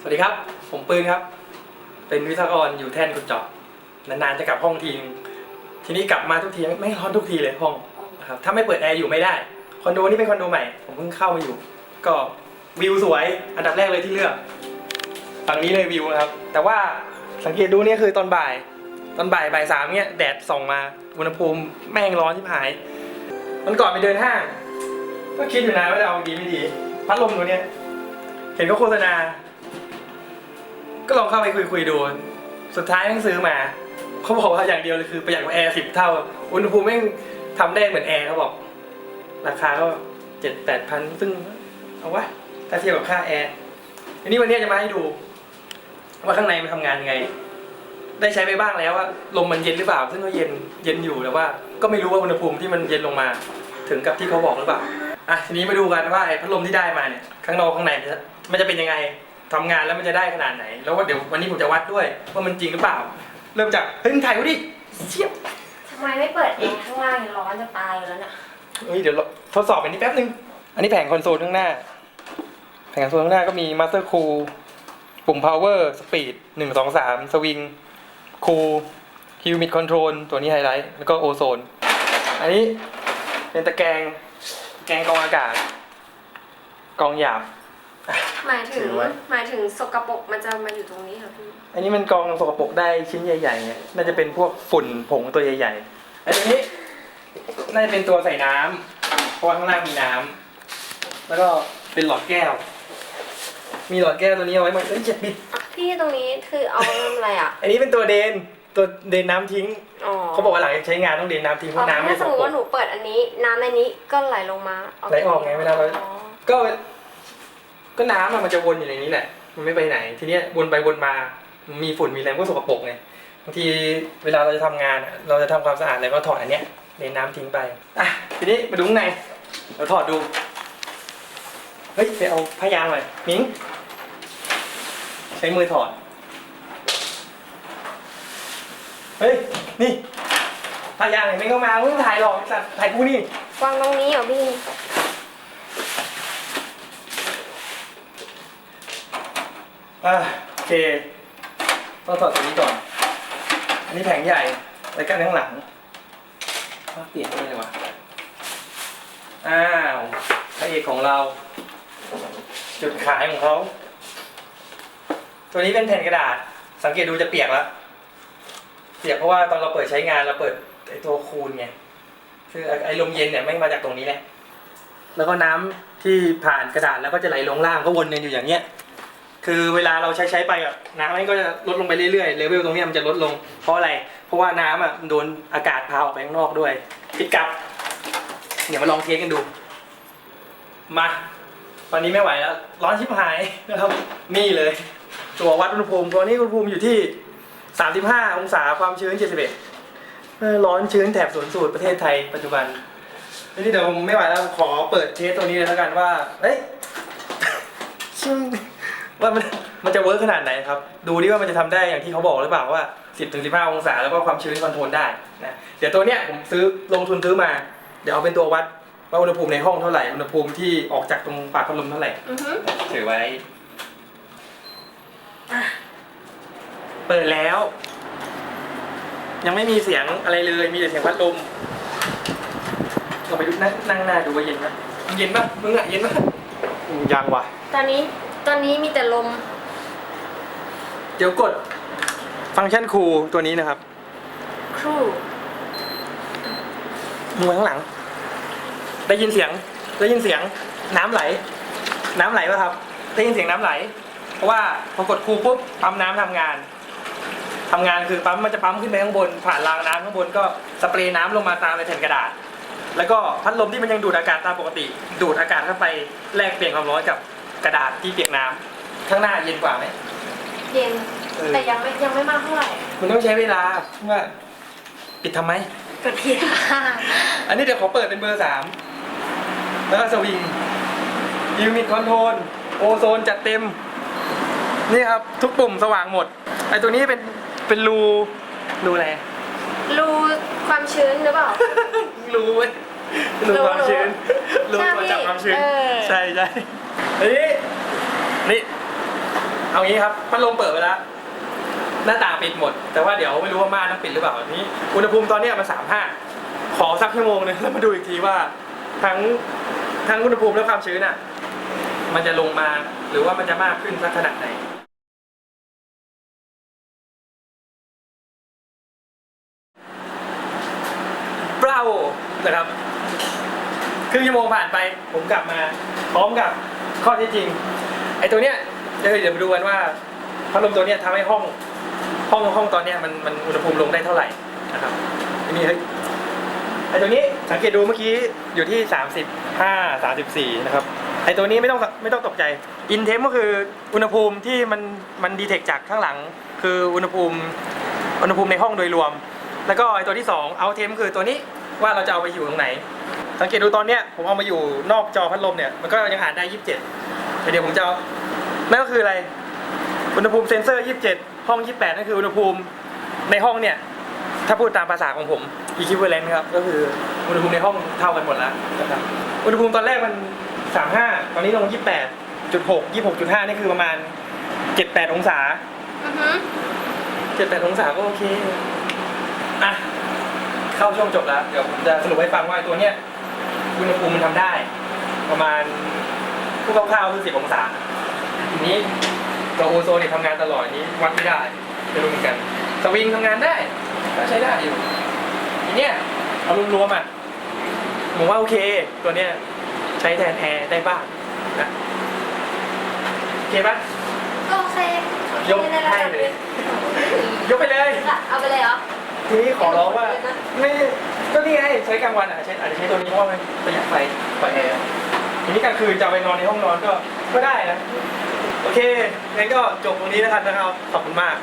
สวัสดีครับ ผมปืนครับ เป็นวิศวกรอยู่แท่นกุญจอบนานๆจะกลับห้องทีนึงทีนี้กลับมาทุกทีไม่ร้อนทุกทีเลยห้องนะครับถ้าไม่เปิดแอร์อยู่ไม่ได้คอนโดนี้เป็นคอนโดใหม่ ผมเพิ่งเข้ามาอยู่ ก็วิวสวยอันดับแรกเลยที่เลือกฝั่งนี้เลยวิวครับ แต่ว่าสังเกตดูเนี่ยคือตอนบ่าย ตอนบ่ายบ่ายสามเนี่ยแดดส่องมาอุณหภูมิแม่งร้อนที่หายมันก่อนไปเดินห้าง ก็คิดอยู่นะว่าจะเอาดีไม่ดี พัดลมตัวเนี้ยเห็นเขาโฆษณา ก็ลองเข้าไปคุยคุยๆดู สุดท้ายต้องซื้อมา เขาบอกว่าอย่างเดียวเลยคือประหยัดกว่าแอร์สิบเท่า อุณหภูมิแม่งทำได้เหมือนแอร์เขาบอก ราคาก็เจ็ดแปดพันซึ่งเอาวะถ้าเทียบกับค่าแอร์ อันนี้วันนี้จะมาให้ดู ว่าข้างในมันทำงานยังไง ได้ใช้ไปบ้างแล้วว่าลมมันเย็นหรือเปล่า ซึ่งก็เย็นเย็นอยู่แต่ว่า ก็ไม่รู้ว่าอุณหภูมิที่มันเย็นลงมา ถึงกับที่เขาบอกหรือเปล่าอะทีนี้มาดูกันว่าไอ้พัดลมที่ได้มาเนี่ยข้างนอกข้างในมันจะเป็นยังไง ทำงานแล้วมันจะได้ขนาดไหน แล้วว่าเดี๋ยววันนี้ผมจะวัดด้วย ว่ามันจริงหรือเปล่า เริ่มจากเฮ้ยมึงถ่ายกูดิเชี่ยทำไมไม่เปิดแอร์ข้างล่างเนี่ยร้อนจะตายอยู่แล้วเนี่ยเฮ้ยเดี๋ยวเราทดสอบอันนี้แป๊บนึง อันนี้แผงคอนโซลข้างหน้า แผงคอนโซลข้างหน้าก็มี Master Cool ปุ่ม Power Speed 1 2 3 Swing Cool Humid Control ตัวนี้ไฮไลท์แล้วก็โอโซน อันนี้เป็นตะแกรงแกรงกรองอากาศกรองหยาบ หมายถึถืงอไว้ หมายถึงสกปรกมันจะมาอยู่ตรงนี้เหรอพี่อันนี้มันกรองสกปรกได้ชิ้นใหญ่ๆเนี่ยน่าจะเป็นพวกฝุ่นผงตัวใหญ่ๆอันนี้น่าจะเป็นตัวใส่น้ำเพราะว่าข้างล่างมีน้ำแล้วก็เป็นหลอดแก้ว มีหลอดแก้วตัวนี้เอาไว้มันเอ้ยเจ็บบิดพี่ตรงนี้คือเอาทำอะไรอะอันนี้เป็นตัวเดนตัวเดนน้ำทิ้งอ๋อเขาบอกว่าหลังจากใช้งานต้องเดนน้ำทิ้งเพอ๋อราะน้ำไม่ถ้าสสมกมติปรว่ากหนูเปิดอันนี้ น้ำในนี้ก็ไหลลงมาไหลออกไงเวลาเรา อ๋อก็ ก็น้ำอะมันจะวนอยู่ในนี้แหละ มันไม่ไปไหน ทีเนี้ยวนไปวนมา มีฝุ่นมีอะไรมันก็สกปรกไง บางทีเวลาเราจะทำงานอะเราจะทำความสะอาดอะไรก็ถอดอันเนี้ยในน้ำทิ้งไป อะ ทีนี้มาดูข้างในเราถอดดู เฮ้ยไปเอาผ้ายางหน่อยมิง ใช้มือถอด เฮ้ย นี่ผ้ายางไหนไม่ก็มามึงถ่ายหรอกไอ้สัตว์ถ่ายกูนี่ วางตรงนี้เหรอพี่ อะโอเคต้องถอดตัวนี้ก่อน อันนี้แผงใหญ่รายการข้างหลังอ้าเปลี่ยนนี่เลยวะอ้าวพระเอกของเรา จุดขายของเขา ตัวนี้เป็นแผ่นกระดาษ สังเกตดูจะเปียกแล้ว เปียกเพราะว่าตอนเราเปิดใช้งานเราเปิดไอตัวคูลไง คือไอลมเย็นเนี่ยไม่มาจากตรงนี้แหละ แล้วก็น้ำที่ผ่านกระดาษแล้วก็จะไหลลงล่างก็วนกันอยู่อย่างเงี้ย คือเวลาเราใช้ใช้ไปอะน้ำมันก็จะลดลงไปเรื่อยๆเลเวลตรงนี้มันจะลดลง เพราะอะไร เพราะว่าน้ำอะโดนอากาศพาออกไปข้างนอกด้วยปิดกลับ เดี๋ยวมาลองเทสกันดู มา ตอนนี้ไม่ไหวแล้ว ร้อนชิบหายนะครับนี่เลย ตัววัดอุณหภูมิตัวนี้อุณหภูมิอยู่ที่ 35 องศาความชื้น 71 ร้อนชื้นแถบศูนย์สูตรประเทศไทยปัจจุบันทีนี้เดี๋ยวผมไม่ไหวแล้วขอเปิดเทสตัวนี้เลยแล้วกันว่าเอ้ยซึ่ง ว่ามันมันจะเวิร์กขนาดไหนครับ ดูดิว่ามันจะทำได้อย่างที่เขาบอกหรือเปล่าว่า 10ถึง15 องศาแล้วก็ความชื้นคอนโทรลได้นะเดี๋ยวตัวเนี้ยผมซื้อลงทุนซื้อมา เดี๋ยวเอาเป็นตัววัดว่าอุณหภูมิในห้องเท่าไหร่อุณหภูมิที่ออกจากตรงปากพัดลมเท่าไหร่อือฮึถือไว้อะเปิดแล้ว ยังไม่มีเสียงอะไรเลยมีแต่เสียงพัดลมเราไปดูนั่งนั่งหน้าดูว่าเย็นไหมเย็นปะมึงอะเย็นปะยังว่ะ ตอนนี้ ตอนนี้มีแต่ลม เดี๋ยวกดฟังก์ชันคูลตัวนี้นะครับครูมือข้างหลัง ได้ยินเสียง ได้ยินเสียง น้ำไหล น้ำไหลป่ะครับ ได้ยินเสียงน้ำไหล เพราะว่าพอกดคูลปุ๊บปั๊มน้ำทำงานทำงานคือปั๊มมันจะปั๊มขึ้นไปข้างบน ผ่านรางน้ำข้างบนก็สเปรย์น้ำลงมาตามในแผ่นกระดาษ แล้วก็พัดลมที่มันยังดูดอากาศตามปกติ ดูดอากาศเข้าไปแลกเปลี่ยนความร้อนกับ กระดาษที่เปียกน้ำข้างหน้าเย็นกว่าไหมเย็นเออแต่ยังไม่ยังไม่มากเท่าไหร่มันต้องใช้เวลาว่าปิดทำไม กดผิดอันนี้เดี๋ยวขอเปิดเป็นเบอร์สามแล้วก็สวิงยูมิดคอนโทรลโอโซนจัดเต็ม นี่ครับ ทุกปุ่มสว่างหมด ไอตัวนี้เป็นเป็นรูรูอะไร รูความชื้นหรือเปล่า รูเว้ยรูรูความชื้นรูใช่ตัวจับความชื้นเออใช่ใช่อั นนี้นี่เอางี้ครับพัดลมเปิดไปแล้วหน้าต่างปิดหมด แต่ว่าเดี๋ยวไม่รู้ว่าม่านต้องปิดหรือเปล่านี้ อุณหภูมิตอนนี้มันสามห้าขอสักชั่วโมงนึงแล้วมาดูอีกทีว่า ทั้งทั้งอุณหภูมิและความชื้นอะ มันจะลงมาหรือว่ามันจะมากขึ้นสักขนาดไหนบราโวนะครับครึ่งชั่วโมงผ่านไป ผมกลับมาพร้อมกับ ข้อเที่จริงไอ้ตัวเนี้ยเดี๋ยวเดี๋ยวมาดูกันว่าพัดลมตัวเนี้ยทำให้ห้องห้องห้องตอนเนี้ยมันมันอุณหภูมิลงได้เท่าไหร่นะครับอันนี้เฮ้ยไอ้ตัวนี้สังเกตดูเมื่อกี้อยู่ที่ 35 34 นะครับไอ้ตัวนี้ไม่ต้องไม่ต้องตกใจอินเทมก็คืออุณหภูมิที่มันมันดีเทคจากข้างหลัง คืออุณหภูมิอุณหภูมิในห้องโดยรวม แล้วก็ไอ้ตัวที่2เอาเทมคือตัวนี้ว่าเราจะเอาไปอยู่ตรงไหน สังเกตดูตอนเนี้ยผมเอามาอยู่นอกจอพัดลมเนี่ยมันก็ยังหาได้ 27แต่ เดี๋ยวผมจะเอานั่นก็คืออะไร อุณหภูมิเซนเซอร์ 27 ห้อง 28 นั่นคืออุณหภูมิในห้องเนี่ย ถ้าพูดตามภาษาของผม equivalent ครับ ก็คืออุณหภูมิในห้องเท่ากันหมดแล้วนะครับอุณหภูมิตอนแรกมัน 35 ตอนนี้ลง 28.6 26.5 นี่คือประมาณ 78 องศา อือฮึ78 องศาก็โอเค อะ เข้าช่วงจบแล้ว เดี๋ยวผมจะสรุปให้ฟังว่าไอ้ตัวเนี้ยอุณหภูมิมันทำได้ ประมาณ ผู้คร่าวๆคือ10องศาทีนี้ตัวโอโซนเนี่ยทำงานตลอดนี้วัดไม่ได้จะรู้เหมือนกัน สวิงทำงานได้ ก็ใช้ได้อยู่ทีเนี้ยเอารวมๆอะผมว่าโอเค ตัวเนี้ยใช้แทนแอร์ได้บ้างนะโอเคปะก็โอเคยกให้เลย ยกไปเลย เอาไปเลยเหรอทีนี้ขอร้องว่าไม่ก็นี่ไงใช้กลางวันอะใช้อาจจะใช้ตัวนี้เพราะว่ามันประหยัดไฟปล่อยแอร์ ทีนี้กลางคืนจะไปนอนในห้องนอนก็ก็ได้นะ โอเคงั้นก็จบตรงนี้นะครับนะครับ ขอบคุณมาก